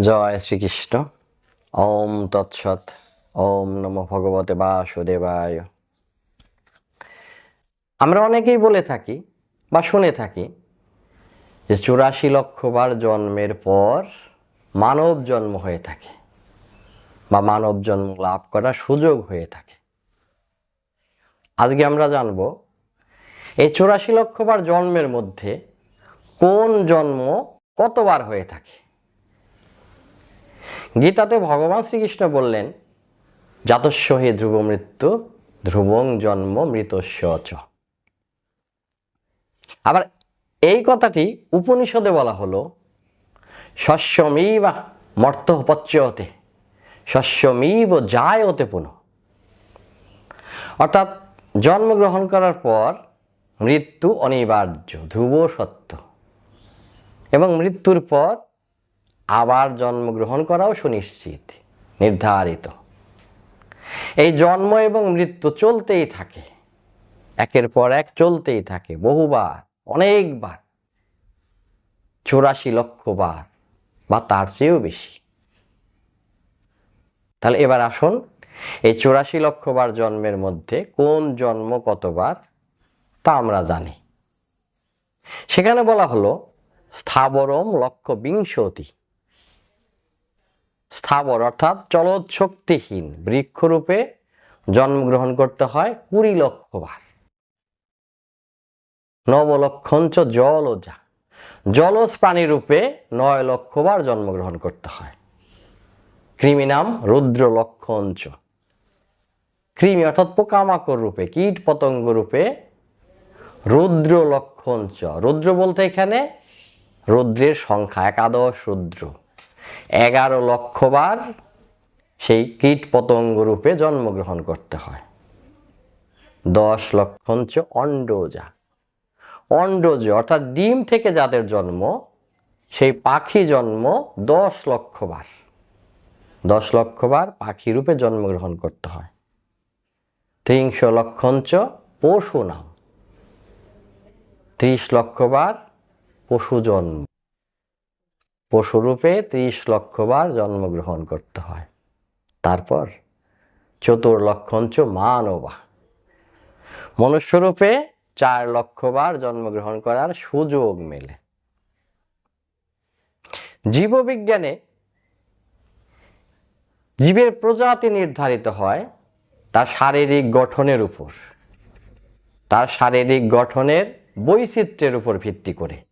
জয় শ্রীকৃষ্ণ। ওম তৎসৎ। ওম নম ভগবতে বাসুদেবায়। আমরা অনেকেই বলে থাকি বা শুনে থাকি যে চুরাশি লক্ষবার জন্মের পর মানব জন্ম হয়ে থাকে বা মানব জন্ম লাভ করার সুযোগ হয়ে থাকে। আজকে আমরা জানব এই চুরাশি লক্ষবার জন্মের মধ্যে কোন জন্ম কতবার হয়ে থাকে? গীতাতে ভগবান শ্রীকৃষ্ণ বললেন, জাতস্য হে ধ্রুব মৃত্যু, ধ্রুবং জন্ম মৃতস্য চ। আবার এই কথাটি উপনিষদে বলা হলো, শস্যমিবা মর্ত পচ্যতে যায় জায়তে পুনঃ। অর্থাৎ জন্মগ্রহণ করার পর মৃত্যু অনিবার্য, ধ্রুব সত্য। এবং মৃত্যুর পর আবার জন্মগ্রহণ করাও সুনিশ্চিত, নির্ধারিত। এই জন্ম এবং মৃত্যু চলতেই থাকে। একের পর এক চলতেই থাকে, বহুবার, অনেকবার, চুরাশি লক্ষ বার বা তার চেয়েও বেশি। তাহলে এবার আসুন, এই চুরাশি লক্ষ বার জন্মের মধ্যে কোন জন্ম কতবার তা আমরা জানি। সেখানে বলা হলো, স্থাবরম লক্ষ বিংশতি স্থাবর, অর্থাৎ চলৎ শক্তিহীন বৃক্ষরূপে জন্মগ্রহণ করতে হয় কুড়ি লক্ষ বার নবলক্ষঞ্চ জল ও যা জলজ প্রাণী রূপে নয় লক্ষ বার জন্মগ্রহণ করতে হয়। কৃমি নাম রুদ্র লক্ষঞ্চ কৃমি অর্থাৎ পোকামাকড় রূপে, কীট পতঙ্গ রূপে রুদ্র লক্ষঞ্চ রুদ্র বলতে এখানে রুদ্রের সংখ্যা, একাদশ রুদ্র। এগারো লক্ষবার সেই কীট পতঙ্গ রূপে জন্মগ্রহণ করতে হয়। দশ লক্ষঞ্চ অন্ডজা। অন্ডজ অর্থাৎ ডিম থেকে যাদের জন্ম, সেই পাখি জন্ম দশ লক্ষবার। দশ লক্ষবার পাখি রূপে জন্মগ্রহণ করতে হয়। ত্রিংশ লক্ষঞ্চ পশু নাম। ত্রিশ লক্ষবার পশু জন্ম। পশুরূপে ত্রিশ লক্ষ বার জন্মগ্রহণ করতে হয়। তারপর চতুর চতুর্লক্ষঞ্চ মানবা। মনুষ্যরূপে চার লক্ষ বার জন্মগ্রহণ করার সুযোগ মেলে। জীববিজ্ঞানে জীবের প্রজাতি নির্ধারিত হয় তার শারীরিক গঠনের উপর। তার শারীরিক গঠনের বৈচিত্র্যের উপর ভিত্তি করে।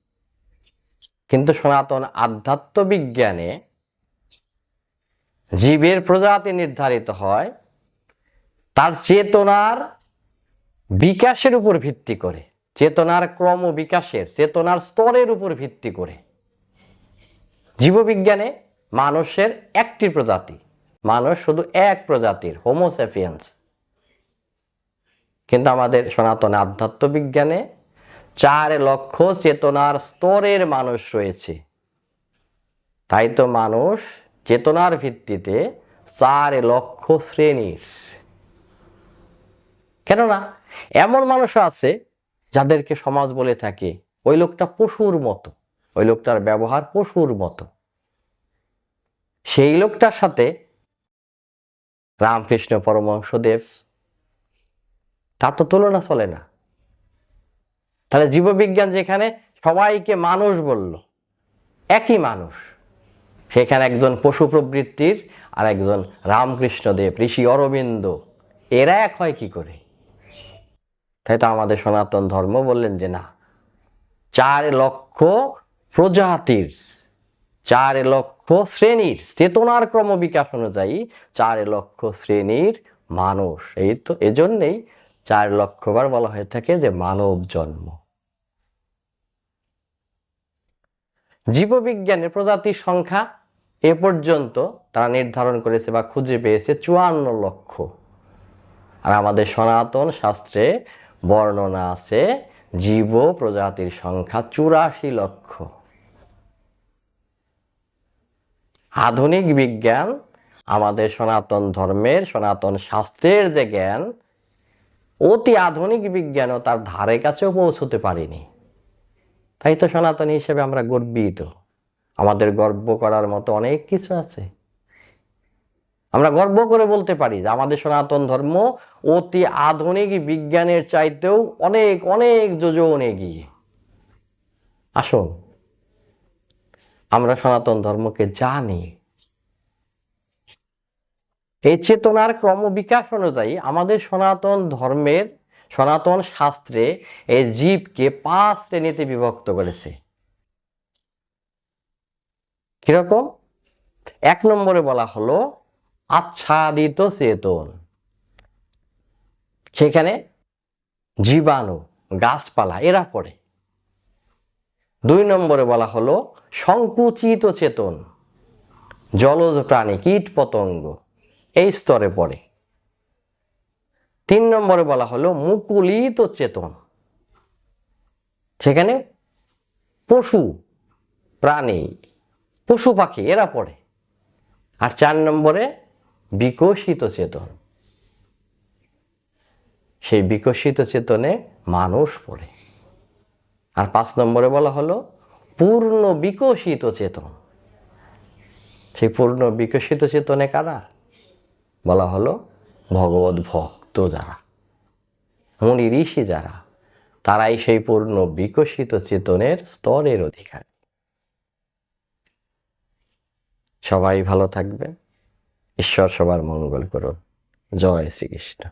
কিন্তু সনাতন আধ্যাত্ম বিজ্ঞানে জীবের প্রজাতি নির্ধারিত হয়, তার চেতনার বিকাশের উপর ভিত্তি করে, চেতনার ক্রম বিকাশের, চেতনার স্তরের উপর ভিত্তি করে। জীববিজ্ঞানে মানুষের একটি প্রজাতি, মানুষ শুধু এক প্রজাতির হোমোসেফিয়েন্স কিন্তু আমাদের সনাতন আধ্যাত্ম বিজ্ঞানে চার লক্ষ চেতনার স্তরের মানুষ রয়েছে। তাই তো মানুষ চেতনার ভিত্তিতে চার লক্ষ শ্রেণির। কেননা এমন মানুষ আছে যাদেরকে সমাজ বলে থাকে, ওই লোকটা পশুর মতো, ওই লোকটার ব্যবহার পশুর মতো। সেই লোকটার সাথে রামকৃষ্ণ পরমহংসদেব, তার তো তুলনা চলে না। তাহলে জীববিজ্ঞান যেখানে সবাইকে মানুষ বলল, একই মানুষ। সেখানে একজন পশু প্রবৃত্তির আর একজন রামকৃষ্ণদেব ঋষি অরবিন্দ। এরা এক হয় কি করে? তাই তো আমাদের সনাতন ধর্ম বললেন যে না, চার লক্ষ প্রজাতির, চার লক্ষ শ্রেণির, চেতনার ক্রম বিকাশ অনুযায়ী চার লক্ষ শ্রেণির মানুষ। এই তো এজন্যেই চার লক্ষবার বলা হয়ে থাকে যে মানব জন্ম। জীববিজ্ঞানের প্রজাতির সংখ্যা এ পর্যন্ত তারা নির্ধারণ করেছে বা খুঁজে পেয়েছে চুয়ান্ন লক্ষ। আর আমাদের সনাতন শাস্ত্রে বর্ণনা আছে, জীব প্রজাতির সংখ্যা চুরাশি লক্ষ। আধুনিক বিজ্ঞান আমাদের সনাতন ধর্মের, সনাতন শাস্ত্রের যে জ্ঞান, অতি আধুনিক বিজ্ঞানও তার ধারে কাছেও পৌঁছতে পারিনি। তাই তো সনাতনী হিসেবে আমরা গর্বিত। আমাদের গর্ব করার মতো অনেক কিছু আছে। আমরা গর্ব করে বলতে পারি যে আমাদের সনাতন ধর্ম অতি আধুনিক বিজ্ঞানের চাইতেও অনেক অনেক যোজন এগিয়ে। আসুন, আমরা সনাতন ধর্মকে জানি। এই চেতনার ক্রমবিকাশ অনুযায়ী আমাদের সনাতন ধর্মের সনাতন শাস্ত্রে এই জীবকে পাঁচ শ্রেণীতে বিভক্ত করেছে। কীরকম? এক নম্বরে বলা হলো, আচ্ছাদিত চেতন। সেখানে জীবাণু, গাছপালা, এরা পড়ে। দুই নম্বরে বলা হলো, সংকুচিত চেতন, জলজ প্রাণী কীট পতঙ্গ এই স্তরে পড়ে। তিন নম্বরে বলা হলো, মুকুলিত চেতন। সেখানে পশু, প্রাণী, পশু পাখি, এরা পড়ে। আর চার নম্বরে বিকশিত চেতন। সেই বিকশিত চেতনে মানুষ পড়ে। আর পাঁচ নম্বরে বলা হলো, পূর্ণ বিকশিত চেতন। সেই পূর্ণ বিকশিত চেতনে কারা? বলা হলো ভগবত ভক্ত যারা মুনি ঋষি যারা, তারাই সেই পূর্ণ বিকশিত চেতনের স্তরের অধিকার। সবাই ভালো থাকবেন। ঈশ্বর সবার মঙ্গল করুন। জয় শ্রীকৃষ্ণ।